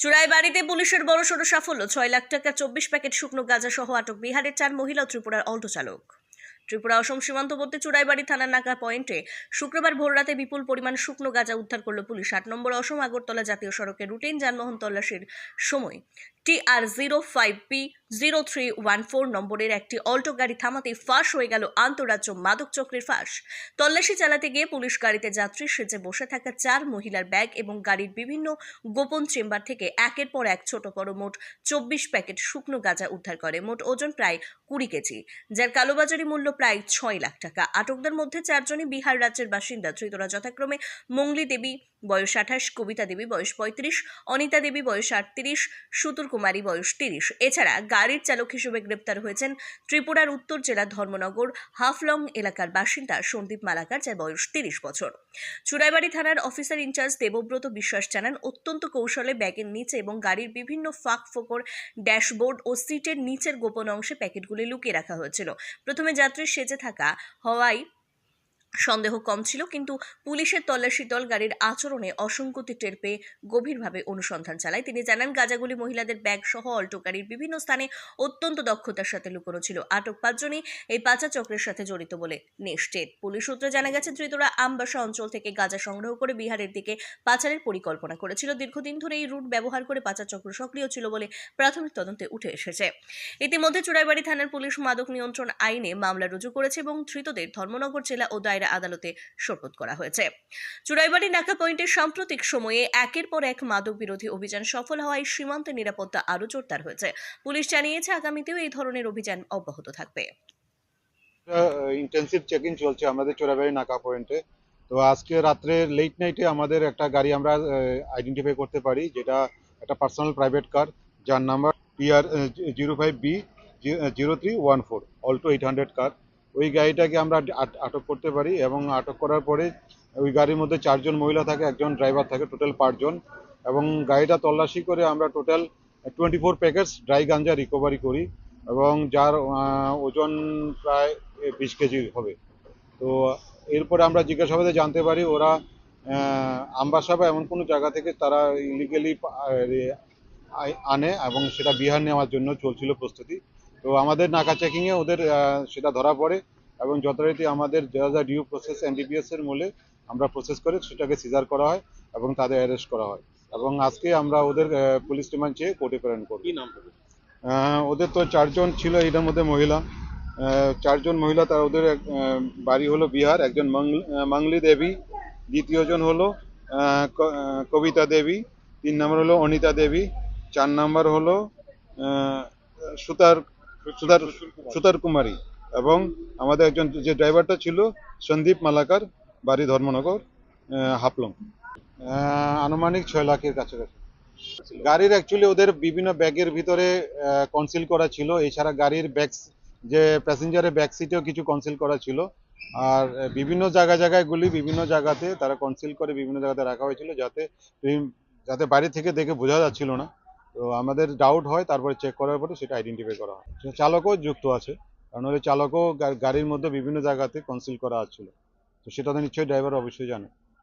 চুরাই বাড়িতে পুলিশের বড় সড়ো সাফল্য, ছয় লাখ টাকা, চব্বিশ প্যাকেট শুকনো গাঁজা সহ আটক বিহারের চার মহিলা ত্রিপুরার অল্টো চালক ত্রিপুরা অসম সীমান্তবর্তী চুড়াইবাড়ি থানার নাকা পয়েন্টে শুক্রবার ভোররাতে বিপুল পরিমাণ শুকনো গাঁজা উদ্ধার করল পুলিশ। আট নম্বর অসম আগরতলা জাতীয় সড়কে রুটিন যানবাহন তল্লাশির সময় T R zero five P zero three one four নম্বরের একটি অল্টো গাড়ি থামাতে ফাঁস হয়ে গেল আন্তরাজ্য মাদক চক্রের ফাঁস। তল্লাশি চালাতে গিয়ে পুলিশ গাড়িতে যাত্রী সেজে বসে থাকা চার মহিলার ব্যাগ এবং গাড়ির বিভিন্ন গোপন চেম্বার থেকে একের পর এক ছোট বড় মোট চব্বিশ প্যাকেট শুকনো গাঁজা উদ্ধার করে। মোট ওজন প্রায় কুড়ি কেজি, যার কালোবাজারি মূল্য প্রায় ছয় লাখ টাকা। আটকদের মধ্যে চারজনই বিহার রাজ্যের বাসিন্দা, ধৃতরা যথাক্রমে মঙ্গলি দেবী, বয়স আঠাশ, কবিতা দেবী, বয়স পঁয়ত্রিশ, অনিতা দেবী, বয়স আটত্রিশ, সুতুর কুমারী, বয়স তিরিশ। এছাড়া গাড়ির চালক হিসেবে গ্রেপ্তার হয়েছেন ত্রিপুরার উত্তর জেলার ধর্মনগর হাফলং এলাকার বাসিন্দা সন্দীপ মালাকার, যার বয়স তিরিশ বছর। চুরাইবাড়ি থানার অফিসার ইনচার্জ দেবব্রত বিশ্বাস জানান, অত্যন্ত কৌশলে ব্যাগের নিচে এবং গাড়ির বিভিন্ন ফাঁক ফোকর, ড্যাশবোর্ড ও সিটের নিচের গোপন অংশে প্যাকেটগুলি লুকিয়ে রাখা হয়েছিল। প্রথমে যাত্রীর সেজে থাকা হওয়ায় সন্দেহ কম ছিল, কিন্তু পুলিশের তল্লাশি দল গাড়ির আচরণে অসঙ্গতি টের পেয়ে গভীরভাবে অনুসন্ধান চালায়। তিনি জানান, গাজাগুলি মহিলাদের ব্যাগ সহ অল্টো গাড়ির বিভিন্ন স্থানে অত্যন্ত দক্ষতার সাথে লুকোনো ছিল। আটক পাঁচজনই এই পাচার চক্রের সাথে জড়িত বলে নিশ্চিত। পুলিশ সূত্রে জানা গেছে, ধৃতরা আমবাসা অঞ্চল থেকে গাঁজা সংগ্রহ করে বিহারের দিকে পাচারের পরিকল্পনা করেছিল। দীর্ঘদিন ধরে এই রুট ব্যবহার করে পাচার চক্র সক্রিয় ছিল বলে প্রাথমিক তদন্তে উঠে এসেছে। ইতিমধ্যে চুড়াইবাড়ি থানার পুলিশ মাদক নিয়ন্ত্রণ আইনে মামলা রুজু করেছে এবং ধৃতদের ধর্মনগর জেলা ও আদালতে সোপর্দ করা হয়েছে। চুড়াইবাড়ি নাকা পয়েন্টে সাম্প্রতিক সময়ে একের পর এক মাদক বিরোধী অভিযান সফল হওয়ায় সীমান্তে নিরাপত্তা আরও জোরদার হয়েছে। পুলিশ জানিয়েছে, আগামীতেও এই ধরনের অভিযান অব্যাহত থাকবে। ইন্টেন্সিভ চেকিং চলছে আমাদের চোরাবাড়ি নাকা পয়েন্টে। তো আজকে রাত্রে লেট নাইটে আমাদের একটা গাড়ি আমরা আইডেন্টিফাই করতে পারি, যেটা একটা পার্সোনাল প্রাইভেট কার যার number PR zero five B zero three one four Alto eight hundred car ওই গাড়িটাকে আমরা আট- আটক করতে পারি এবং আটক করার পরে ওই গাড়ির মধ্যে চারজন মহিলা থাকে, একজন ড্রাইভার থাকে টোটাল পাঁচজন। এবং গাড়িটা তল্লাশি করে আমরা total twenty four packets dry ganja recovery করি এবং যার ওজন প্রায় বিশ কেজি হবে। তো এরপরে আমরা জিজ্ঞাসাবাদে জানতে পারি ওরা আমবাসা বা এমন কোনো জায়গা থেকে তারা ইলিগেলি আনে এবং সেটা বিহার নেওয়ার জন্য চলছিল প্রস্তুতি। তো আমাদের নাকা চেকিংয়ে ওদের সেটা ধরা পড়ে এবং যথারীতি আমাদের যা যা ডিউ প্রসেস এনডিপিএস এর মূলে আমরা প্রসেস করে সেটাকে সিজার করা হয় এবং তাদের অ্যারেস্ট করা হয়। এবং আজকে আমরা ওদের পুলিশ রিমান্ড চেয়ে কোর্টে প্রেরণ করব। হবে ওদের তো চারজন ছিল এটার মধ্যে মহিলা। চারজন মহিলা তার ওদের বাড়ি হলো বিহার একজন মঙ্গল- মাংলি দেবী দ্বিতীয়জন হলো কবিতা দেবী তিন নম্বর হলো অনিতা দেবী চার নম্বর হলো সুতার সুতার সুতার কুমারী এবং আমাদের একজন যে ড্রাইভারটা ছিল, সন্দীপ মালাকার, বাড়ি ধর্মনগর হাফলং। আনুমানিক ছয় লাখের কাছাকাছি। গাড়ির অ্যাকচুয়ালি ওদের বিভিন্ন ব্যাগের ভিতরে কনসিল করা ছিল। এছাড়া গাড়ির ব্যাগ যে প্যাসেঞ্জারের ব্যাক সিটেও কিছু কনসিল করা ছিল। আর বিভিন্ন জায়গা জায়গায় গুলি বিভিন্ন জায়গাতে তারা কনসিল করে বিভিন্ন জায়গাতে রাখা হয়েছিল যাতে যাতে বাড়ি থেকে দেখে বোঝা যাচ্ছিল না। তো আমাদের ডাউট হয়, তারপরে চেক করার পরে সেটা আইডেন্টিফাই করা হয়। চালকও যুক্ত আছে, কারণ ওই চালকও গাড়ির মধ্যে বিভিন্ন জায়গাতে কনসিল করা হচ্ছিল। তো সেটা তো নিশ্চয়ই ড্রাইভার অবশ্যই জানে।